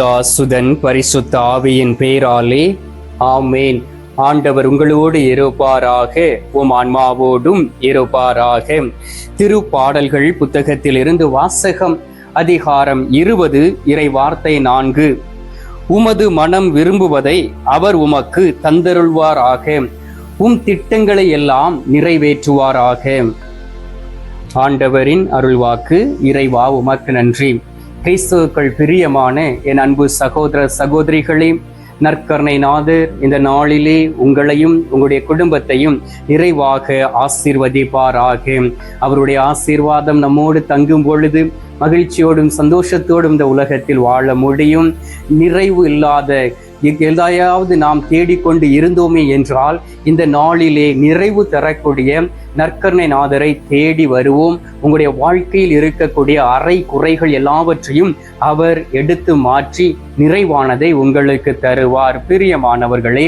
தாசுதன் பரிசுத்த ஆவியின் பேராலே ஆமேன். ஆண்டவர் உங்களோடு இருப்பாராக உம் ஆன்மாவோடும் இருப்பாராக. திருப்பாடல்கள் புத்தகத்தில் இருந்து வாசகம் அதிகாரம் இருபது இறை வார்த்தை நான்கு. உமது மனம் விரும்புவதை அவர் உமக்கு தந்தருள்வாராக. உம் திட்டங்களை எல்லாம் நிறைவேற்றுவாராக. ஆண்டவரின் அருள்வாக்கு இறைவா உமக்கு நன்றி. கிறிஸ்துக்கள் பிரியமான என் அன்பு சகோதர சகோதரிகளே நற்கருணை நாதர் இந்த நாளிலே உங்களையும் உங்களுடைய குடும்பத்தையும் நிறைவாக ஆசீர்வதிப்பாராக. அவருடைய ஆசீர்வாதம் நம்மோடு தங்கும் பொழுது மகிழ்ச்சியோடும் சந்தோஷத்தோடும் இந்த உலகத்தில் வாழ முடியும். நிறைவு இல்லாத எதையாவது நாம் தேடிக்கொண்டு இருந்தோமே என்றால் இந்த நாளிலே நிறைவு தரக்கூடிய நற்கருணை நாதரை தேடி வருவோம். உங்களுடைய வாழ்க்கையில் இருக்கக்கூடிய அறை குறைகள் எல்லாவற்றையும் அவர் எடுத்து மாற்றி நிறைவானதை உங்களுக்கு தருவார். பிரியமானவர்களே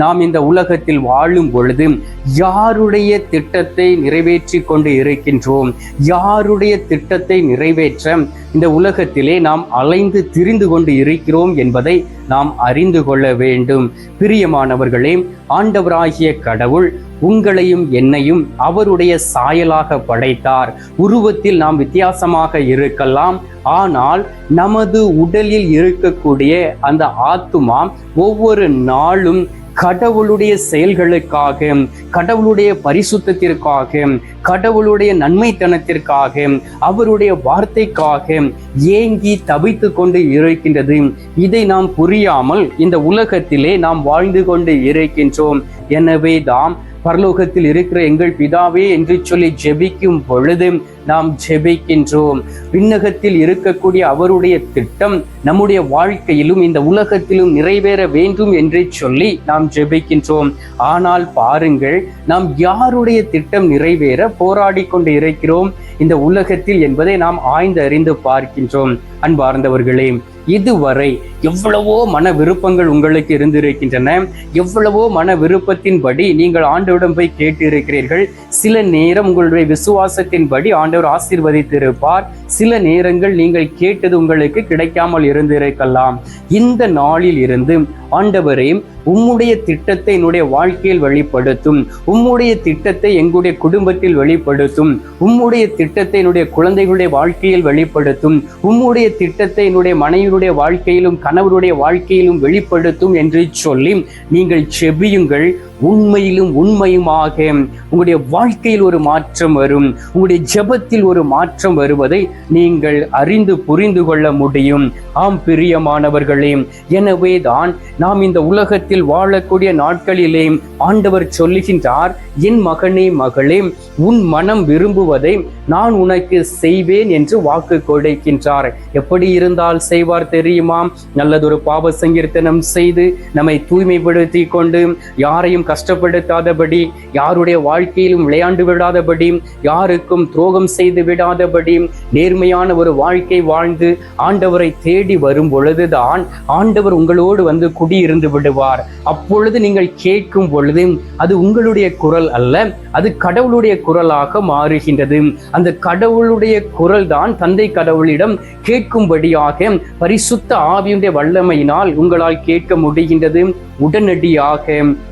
நாம் இந்த உலகத்தில் வாழும் பொழுது யாருடைய திட்டத்தை நிறைவேற்றி கொண்டு இருக்கின்றோம்? யாருடைய திட்டத்தை நிறைவேற்ற இந்த உலகத்திலே நாம் அலைந்து திரிந்து கொண்டு இருக்கிறோம் என்பதை நாம் அறிந்து கொள்ள வேண்டும். பிரியமானவர்களே ஆண்டவராகிய கடவுள் உங்களையும் என்னையும் அவருடைய சாயலாக படைத்தார். உருவத்தில் நாம் வித்தியாசமாக இருக்கலாம். ஆனால் நமது உடலில் இருக்கக்கூடிய அந்த ஆத்துமா ஒவ்வொரு நாளும் கடவுளுடைய செயல்களுக்காக கடவுளுடைய பரிசுத்தத்திற்காக கடவுளுடைய நன்மைத்தனத்திற்காக அவருடைய வார்த்தைக்காக ஏங்கி தவித்து கொண்டு இருக்கின்றது. இதை நாம் புரியாமல் இந்த உலகத்திலே நாம் வாழ்ந்து கொண்டு இருக்கின்றோம். எனவே தாம் பரலோகத்தில் இருக்கிற எங்கள் பிதாவே என்று சொல்லி ஜெபிக்கும் பொழுது நாம் ஜெபிக்கின்றோம். விண்ணகத்தில் இருக்கக்கூடிய அவருடைய திட்டம் நம்முடைய வாழ்க்கையிலும் இந்த உலகத்திலும் நிறைவேற வேண்டும் என்று சொல்லி நாம் ஜெபிக்கின்றோம். ஆனால் பாருங்கள் நாம் யாருடைய திட்டம் நிறைவேற போராடி கொண்டு இருக்கிறோம்? இந்த உலகத்தில் என்பதை நாம் ஆய்ந்து அறிந்து பார்க்கின்றோம். அன்பார்ந்தவர்களே இதுவரை எவ்வளவோ மன விருப்பங்கள் உங்களுக்கு இருந்திருக்கின்றன எவ்வளவோ மன விருப்பத்தின்படி நீங்கள் ஆண்டவரிடம் போய் கேட்டிருக்கிறீர்கள். சில நேரம் உங்களுடைய விசுவாசத்தின்படி ஆண்டவர் ஆசீர்வதித்திருப்பார். சில நேரங்கள் நீங்கள் கேட்டது உங்களுக்கு கிடைக்காமல் இருந்திருக்கலாம். இந்த நாளில் இருந்து ஆண்டவரையும் உம்முடைய திட்டத்தை என்னுடைய வாழ்க்கையில் வெளிப்படுத்தும் உம்முடைய திட்டத்தை எங்களுடைய குடும்பத்தில் வெளிப்படுத்தும். உம்முடைய திட்டத்தை என்னுடைய குழந்தைகளுடைய வாழ்க்கையில் வெளிப்படுத்தும். உம்முடைய திட்டத்தை என்னுடைய மனைவியுடைய வாழ்க்கையிலும் கணவருடைய வாழ்க்கையிலும் வெளிப்படுத்தும் என்று சொல்லி நீங்கள் செபியுங்கள். உண்மையிலும் உண்மையுமாக உங்களுடைய வாழ்க்கையில் ஒரு மாற்றம் வரும் உங்களுடைய ஜெபத்தில் ஒரு மாற்றம் வருவதை நீங்கள் அறிந்து புரிந்து கொள்ள முடியும். ஆம் பிரியமானவர்களே எனவே தான் நாம் இந்த உலகத்தில் வாழக்கூடிய நாட்களிலே ஆண்டவர் சொல்லுகின்றார் என் மகனே மகளே உன் மனம் விரும்புவதை நான் உனக்கு செய்வேன் என்று வாக்கு கொடுக்கின்றார். எப்படி இருந்தால் செய்வார் தெரியுமா? நல்லதொரு பாவ சங்கீர்த்தனம் செய்து நம்மை தூய்மைப்படுத்தி கொண்டு யாரையும் கஷ்டப்படுத்தாதபடி யாருடைய வாழ்க்கையிலும் விளையாண்டு விடாதபடி யாருக்கும் துரோகம் செய்து விடாதபடி நேர்மையான ஒரு வாழ்க்கை வாழ்ந்து ஆண்டவரை தேடி வரும் பொழுதுதான் ஆண்டவர் உங்களோடு வந்து குடியிருந்து விடுவார். அப்பொழுது நீங்கள் கேட்கும் பொழுது அது உங்களுடைய குரல் அல்ல அது கடவுளுடைய குரலாக மாறுகின்றது. அந்த கடவுளுடைய குரல் தான் தந்தை கடவுளிடம் கேட்கும்படியாக பரிசுத்த ஆவியுடைய வல்லமையினால் உங்களால் கேட்க முடிகின்றது. உடனடியாக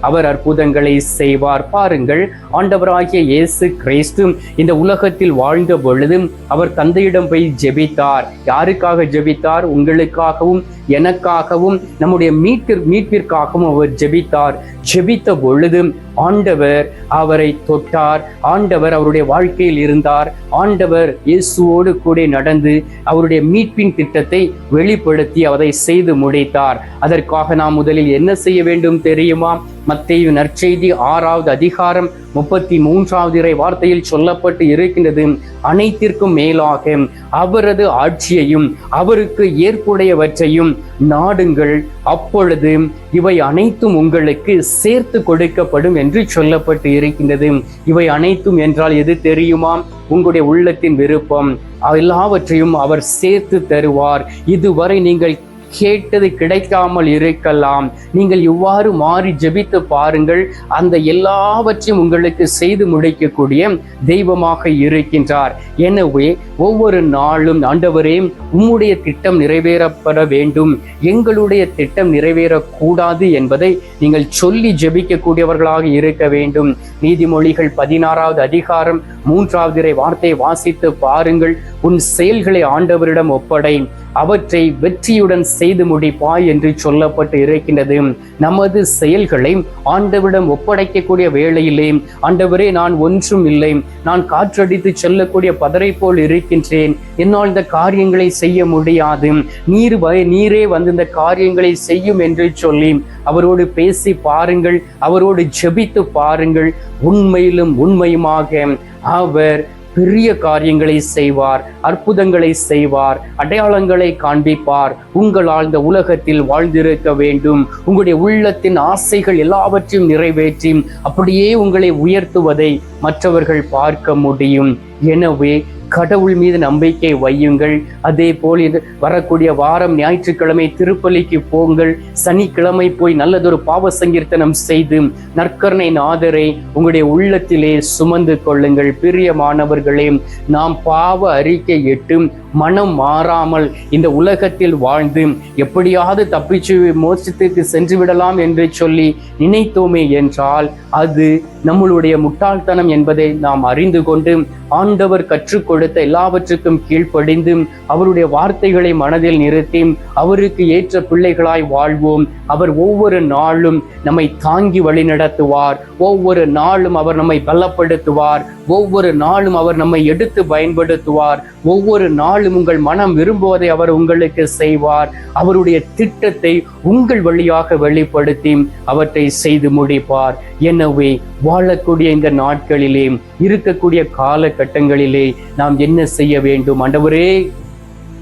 அவர் அற்புதங்களை செய்வார். பாருங்கள் ஆண்டவராகிய இயேசு கிறிஸ்து இந்த உலகத்தில் வாழ்ந்த பொழுது அவர் தந்தையிடம் போய் ஜெபித்தார். யாருக்காக ஜெபித்தார்? உங்களுக்காகவும் எனக்காகவும் நம்முடைய மீட்பிற் மீட்பிற்காகவும் அவர் ஜெபித்தார். ஜெபித்த பொழுது ஆண்டவர் அவரை தொட்டார். ஆண்டவர் அவருடைய வாழ்க்கையில் இருந்தார். ஆண்டவர் இயேசுவோடு கூட நடந்து அவருடைய மீட்பின் திட்டத்தை வெளிப்படுத்தி அதை செய்து முடித்தார். அதற்காக நாம் முதலில் என்ன செய்ய வேண்டும் தெரியுமா? மத்தேயு நற்செய்தி ஆறாவது அதிகாரம் முப்பத்தி மூன்றாவது இறை வார்த்தையில் சொல்லப்பட்டு இருக்கின்றது. அனைத்திற்கும் மேலாக அவரது ஆட்சியையும் அவருக்கு ஏற்புடையவற்றையும் நாடுங்கள். அப்பொழுது இவை அனைத்தும் உங்களுக்கு சேர்த்து கொடுக்கப்படும் என்று சொல்லப்பட்டு இருக்கின்றது. இவை அனைத்தும் என்றால் எது தெரியுமா? உங்களுடைய உள்ளத்தின் விருப்பம். எல்லாவற்றையும் அவர் சேர்த்து தருவார். இதுவரை நீங்கள் கேட்டது கிடைக்காமல் இருக்கலாம். நீங்கள் இவ்வாறு மாறி ஜெபித்து பாருங்கள். அந்த எல்லாவற்றையும் உங்களுக்கு செய்து முடிக்கக்கூடிய தெய்வமாக இருக்கின்றார். எனவே ஒவ்வொரு நாளும் ஆண்டவரே உம்முடைய திட்டம் நிறைவேறப்பட வேண்டும். எங்களுடைய திட்டம் நிறைவேறக்கூடாது என்பதை நீங்கள் சொல்லி ஜெபிக்கக்கூடியவர்களாக இருக்க வேண்டும். நீதிமொழிகள் பதினாறாவது அதிகாரம் மூன்றாவது வார்த்தையை வாசித்து பாருங்கள். உன் செயல்களை ஆண்டவரிடம் ஒப்படை அவற்றை வெற்றியுடன் செய்து முடிப்பாய் என்று சொல்லப்பட்டு இருக்கின்றது. நமது செயல்களை ஆண்டவரிடம் ஒப்படைக்கக்கூடிய வேளையிலே ஆண்டவரே நான் ஒன்றும் இல்லை. நான் காற்றடித்து செல்லக்கூடிய பதரை போல் இருக்கின்றேன். என்னால் இந்த காரியங்களை செய்ய முடியாது. நீர் நீரே வந்து இந்த காரியங்களை செய்யும் என்று சொல்லி அவரோடு பேசி பாருங்கள். அவரோடு ஜெபித்து பாருங்கள். உண்மையிலும் உண்மையுமாக அவர் பெரிய காரியங்களை செய்வார் அற்புதங்களை செய்வார் அடையாளங்களை காண்பிப்பார். உங்களால் இந்த உலகத்தில் வாழ்ந்திருக்க வேண்டும். உங்களுடைய உள்ளத்தின் ஆசைகள் எல்லாவற்றையும் நிறைவேற்றி அப்படியே உங்களை உயர்த்துவதை மற்றவர்கள் பார்க்க முடியும். எனவே கடவுள் மீது நம்பிக்கை வையுங்கள். அதே போல் இது வரக்கூடிய வாரம் ஞாயிற்றுக்கிழமை திருப்பலிக்கு போங்கள். சனிக்கிழமை போய் நல்லதொரு பாவ சங்கீர்த்தனம் செய்து நற்கருணை நாதரை உங்களுடைய உள்ளத்திலே சுமந்து கொள்ளுங்கள். பிரியமானவர்களே நாம் பாவ அறிக்கை எட்டும் மனம் மாறாமல் இந்த உலகத்தில் வாழ்ந்து எப்படியாவது தப்பிச்சு மோட்சத்துக்கு சென்று விடலாம் என்று சொல்லி நினைத்தோமே என்றால் அது நம்மளுடைய முட்டாள்தனம் என்பதை நாம் அறிந்து கொண்டு ஆண்டவர் கற்றுக் கொடுத்த எல்லாவற்றுக்கும் கீழ்ப்படிந்து அவருடைய வார்த்தைகளை மனதில் நிறுத்தி அவருக்கு ஏற்ற பிள்ளைகளாய் வாழ்வோம். அவர் ஒவ்வொரு நாளும் நம்மை தாங்கி வழிநடத்துவார். ஒவ்வொரு நாளும் அவர் நம்மை பலப்படுத்துவார். ஒவ்வொரு நாளும் அவர் நம்மை எடுத்து பயன்படுத்துவார். ஒவ்வொரு நாளும் உங்கள் மனம் விரும்புவதை அவர் உங்களுக்கு செய்வார். அவருடைய திட்டத்தை உங்கள் வழியாக வெளிப்படுத்தி அவற்றை செய்து முடிப்பார். எனவே வாழக்கூடிய இந்த நாட்களிலே இருக்கக்கூடிய காலகட்டங்களிலே நாம் என்ன செய்ய வேண்டும்? ஆண்டவரே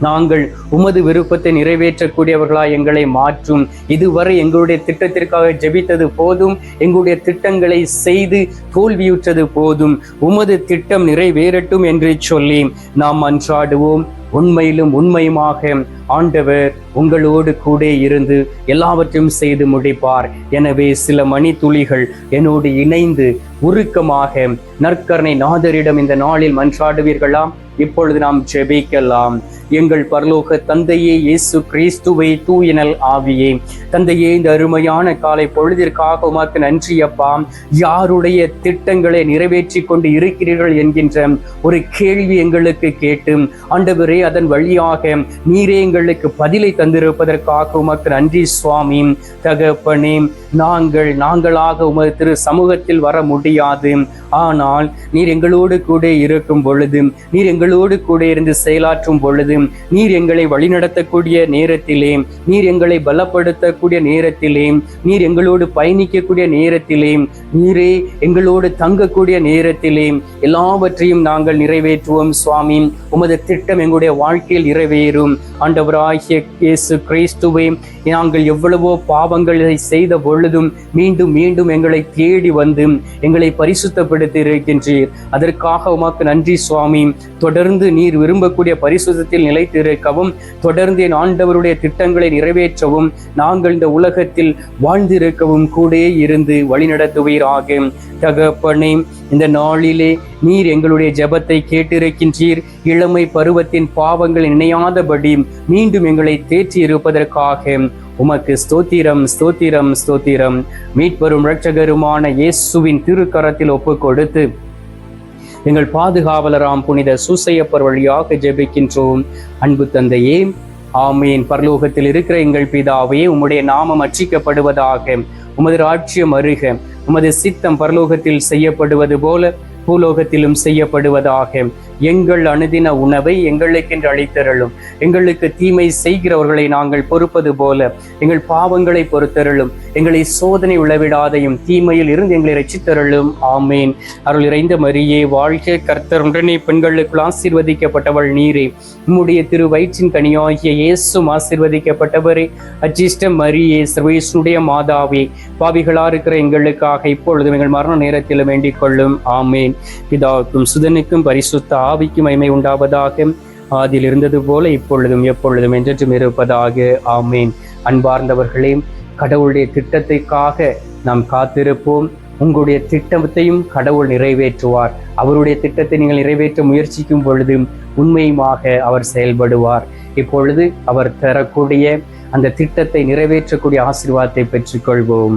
நாங்கள் உமது விருப்பத்தை நிறைவேற்றக்கூடியவர்களாய் எங்களை மாற்றும். இதுவரை எங்களுடைய திட்டத்திற்காக ஜெபித்தது போதும். எங்களுடைய திட்டங்களை செய்து தோல்வியுற்றது போதும். உமது திட்டம் நிறைவேறட்டும் என்று சொல்லி நாம் அன்றாடுவோம். உண்மையிலும் உண்மையுமாக ஆண்டவர் உங்களோடு கூட இருந்து எல்லாவற்றையும் செய்து முடிப்பார். எனவே சில மணித்துளிகள் என்னோடு இணைந்து உருக்கமாக நற்கரணை நாதரிடம் இந்த நாளில் மன்றாடுவீர்களாம். இப்பொழுது நாம் ஜெபிக்கலாம். எங்கள் பரலோக தந்தையே இயேசு கிறிஸ்துவை தூயினல் ஆவியே. தந்தையே இந்த அருமையான காலை பொழுதிற்காக உமக்கு நன்றி அப்பா. யாருடைய திட்டங்களை நிறைவேற்றி கொண்டு இருக்கிறீர்கள் என்கின்ற ஒரு கேள்வி எங்களுக்கு கேட்டு ஆண்டவரே அதன் வழியாக நீரே எங்களுக்கு பதிலை தந்திருப்பதற்காக உமக்கு நன்றி சுவாமி. தகப்பனே நாங்கள் நாங்களாக உமது திரு சமூகத்தில் வர முடியாது. ஆனால் நீர் எங்களோடு கூட இருக்கும் பொழுது நீர் எங்களோடு கூட இருந்து செயலாற்றும் பொழுது நீர் எங்களை வழிநடத்தக்கூடிய நேரத்திலே நீர் எங்களை பலப்படுத்தக்கூடிய நேரத்திலே நீர் எங்களோடு பயணிக்கக்கூடிய நேரத்திலே நீரே எங்களோடு தங்கக்கூடிய நேரத்திலே எல்லாவற்றையும் நாங்கள் நிறைவேற்றுவோம் சுவாமி. உமது திட்டம் எங்களுடைய வாழ்க்கையில் நிறைவேறும். ஆண்டவராகிய இயேசு கிறிஸ்துவை நாங்கள் எவ்வளவோ பாவங்களை செய்த பொழுதும் மீண்டும் மீண்டும் எங்களை தேடி வந்து எங்களை பரிசுத்தப்படுத்தி இருக்கின்றீர் அதற்காக உமக்கு நன்றி சுவாமி. தொடர்ந்து நீர் விரும்பக்கூடிய பரிசுத்தத்தில் நிலைத்திருக்கவும் தொடர்ந்து என் ஆண்டவருடைய திட்டங்களை நிறைவேற்றவும் நாங்கள் இந்த உலகத்தில் வாழ்ந்திருக்கவும் கூட இருந்து வழிநடத்துவீராக. தகப்பனே இந்த நாளிலே நீர் எங்களுடைய ஜெபத்தை கேட்டிருக்கின்றீர். இளமை பருவத்தின் பாவங்கள் நினையாதபடி மீண்டும் எங்களை தேற்றி இருப்பதற்காக உமக்கு ஸ்தோத்திரம் ஸ்தோத்திரம் ஸ்தோத்திரம். மீட்பெரும் இரட்சகருமான இயேசுவின் திருக்கரத்தில் ஒப்பு கொடுத்து எங்கள் பாதுகாவலராம் புனித சூசையப்பர் வழியாக ஜெபிக்கின்றோம். அன்பு தந்தையே ஆமையின் பரலோகத்தில் இருக்கிற எங்கள் பிதாவே உம்முடைய நாமம் அச்சிக்கப்படுவதாக உமது ராட்சியம் அருக உமது சித்தம் பரலோகத்தில் செய்யப்படுவது போல பூலோகத்திலும் செய்யப்படுவதாக எங்கள் அணுதின உணவை எங்களுக்கென்று அளித்தருளும். எங்களுக்கு தீமை செய்கிறவர்களை நாங்கள் பொறுப்பது போல எங்கள் பாவங்களை பொறுத்தருளும். எங்களை சோதனை உளவிடாதையும் தீமையில் இருந்து எங்களை ரசித்தருளும் ஆமேன். அருள் இறைந்த மரியே வாழ்க கர்த்தர். உடனே பெண்களுக்குள் ஆசீர்வதிக்கப்பட்டவள் நீரே. உம்முடைய திரு வயிற்றின் கனியாகிய இயேசும் ஆசீர்வதிக்கப்பட்டவரே. அஜிஷ்ட மரியே சர்வேசுடைய மாதாவே. பாவிகளா இருக்கிற எங்களுக்காக இப்பொழுதும் எங்கள் மரண நேரத்தில் வேண்டிக் கொள்ளும். ஆமேன். பிதாவுக்கும் சுதனுக்கும் பரிசுத்தா ஆவிக்கு மைமை உண்டாவதாக ஆதியில் இருந்தது போல இப்பொழுதும் எப்பொழுதும் என்றென்றும் இருப்பதாக. ஆமேன். அன்பார்ந்தவர்களே கடவுளுடைய திட்டத்திற்காக நாம் காத்திருப்போம். உங்களுடைய திட்டத்தையும் கடவுள் நிறைவேற்றுவார். அவருடைய திட்டத்தை நீங்கள் நிறைவேற்ற முயற்சிக்கும் பொழுது உண்மையுமாக அவர் செயல்படுவார். இப்பொழுது அவர் தரக்கூடிய அந்த திட்டத்தை நிறைவேற்றக்கூடிய ஆசீர்வாதத்தை பெற்றுக்கொள்வோம்.